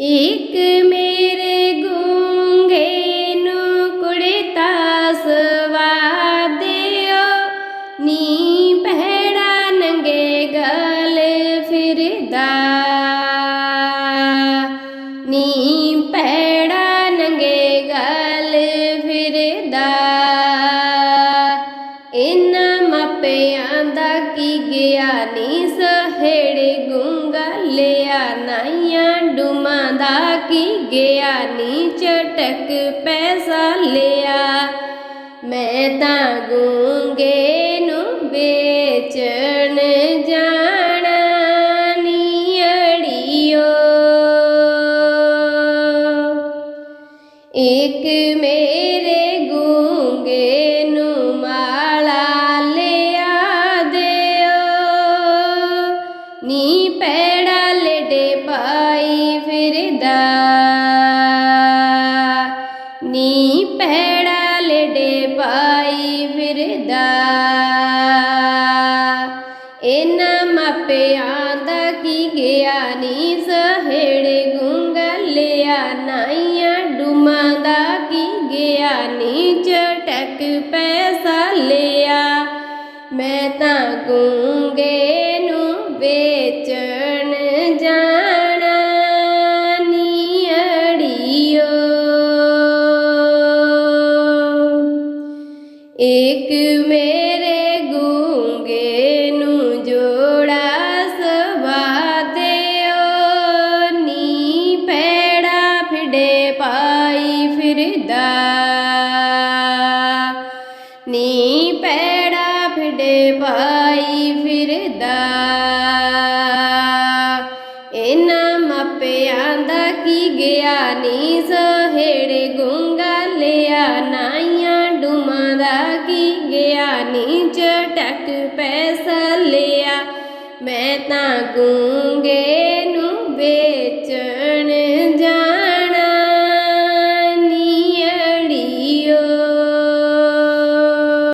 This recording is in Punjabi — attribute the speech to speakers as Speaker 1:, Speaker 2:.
Speaker 1: ਇੱਕ ਮੇਰੇ ਗੂੰਗੇ ਨੂੰ ਕੁੜਤਾ ਸਵਾ ਦਿਓ। ਨੀ ਪਹਿੜਾ ਨੰਗੇ ਗਲ ਫਿਰਦਾ। ਕੀ ਗਿਆ ਨੀ ਸਹੇੜੇ ਗੁੰਗਾ ਲਿਆ ਨਾਈਆਂ ਡੁਮਾਂ ਦਾ ਕੀ ਗਿਆ ਨੀ ਚਟਕ ਪੈਸਾ ਲਿਆ। ਮੈਂ ਤਾਂ ਗੂੰਗੇ ਨੂੰ ਵੇਚਣ ਜਾਣਾ ਨੀ ਅੜੀਓ। ਇੱਕ ਮੇਰੇ ਗੂੰਗੇ ਨੂੰ ਮਾਰ ਪੈੜਾ ਲੇਡੇ ਪਾਈ ਫਿਰਦਾ। ਨੀ ਪੈੜਾ ਲੇਡੇ ਪਾਈ ਫਿਰਦਾ। ਇਹਨਾਂ ਮਾਪਿਆਂ ਦਾ ਕੀ ਗਿਆ ਨੀ ਸਹੇੜੇ ਗੁੰਗਲਿਆ, ਨਾਈਆਂ ਡੁਮਾਂ ਦਾ ਕੀ ਗਿਆ ਨੀ ਚਟਕ ਪੈਸਾ ਲਿਆ। ਮੈਂ ਤਾਂ ਗੂੰਗੇ ਨੂੰ ਵੇਚਣ ਜਾਣਾ ਨੀ ਅੜੀਓ। ਇੱਕ ਮੇਰੇ ਗੂੰਗੇ ਨੂੰ ਜੋੜਾ ਸਵਾ ਦਿਓ। ਨੀ ਪੈੜਾ ਫਿੜੇ ਪਾਈ ਫਿਰਦਾ। ਨੀ ਪੈੜਾ ਫਿੜੇ ਪਾਈ ਫਿਰਦਾ। ਕੀ ਗਿਆ ਨੀ ਸਹੇੜੇ ਗੁੰਗਾ ਲਿਆ ਨਾਈਆਂ ਡੁਮਾਂ ਦਾ ਕੀ ਗਿਆ ਨੀ ਚਟਕ ਪੈਸਾ ਲਿਆ। ਮੈਂ ਤਾਂ ਗੂੰਗੇ